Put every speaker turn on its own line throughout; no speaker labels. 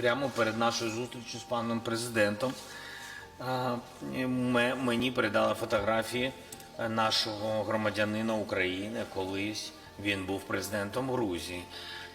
прямо перед нашою зустрічю з паном президентом мені передали фотографії е, нашого громадянина України. Колись він був президентом Грузії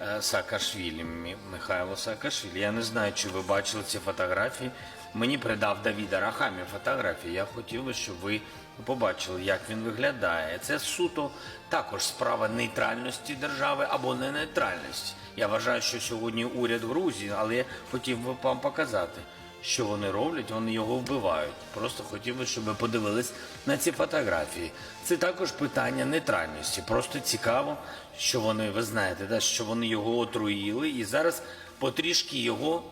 е, Саакашвілі, Михайло Саакашвілі. Я не знаю, чи ви бачили ці фотографії. Мені передав Давіда Рахамі фотографії. Я хотів би, щоб ви побачили, як він виглядає. Це суто також справа нейтральності держави або не нейтральності. Я вважаю, що сьогодні уряд Грузії, але я хотів би вам показати, що вони роблять, вони його вбивають. Просто хотів би, щоб ви подивились на ці фотографії. Це також питання нейтральності. Просто цікаво, що вони, ви знаєте, да, що вони його отруїли і зараз потрішки його,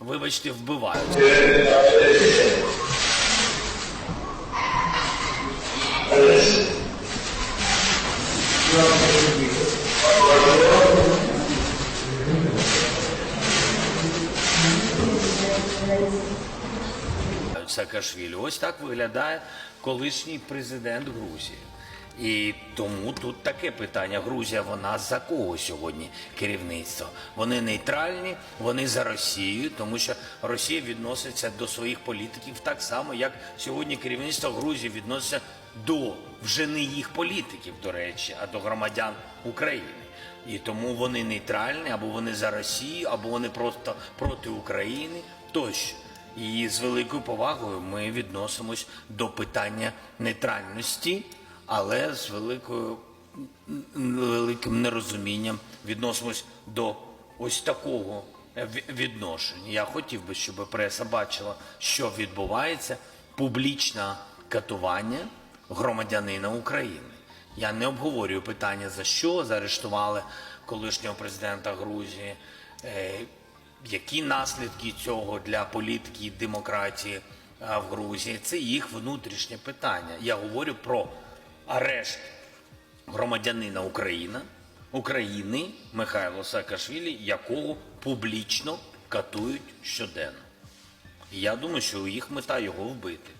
вибачте, вбивають. Саакашвілі. Ось так виглядає колишній президент Грузії. І тому тут таке питання. Грузія, вона за кого сьогодні керівництво? Вони нейтральні, вони за Росію, тому що Росія відноситься до своїх політиків так само, як сьогодні керівництво Грузії відноситься до вже не їх політиків, до речі, а до громадян України. І тому вони нейтральні, або вони за Росію, або вони просто проти України тощо. І з великою повагою ми відносимось до питання нейтральності, але з великою великим нерозумінням відносимось до ось такого е, відношення. Я хотів би, щоб преса бачила, що відбувається публічне катування громадянина України. Я не обговорюю питання за що заарештували колишнього президента Грузії. Е, які наслідки цього для політики і демократії в Грузії? Це їх внутрішнє питання. Я говорю про арешт громадянина України, України Михайло Саакашвілі, якого публічно катують щоденно. Я думаю, що їх мета його вбити.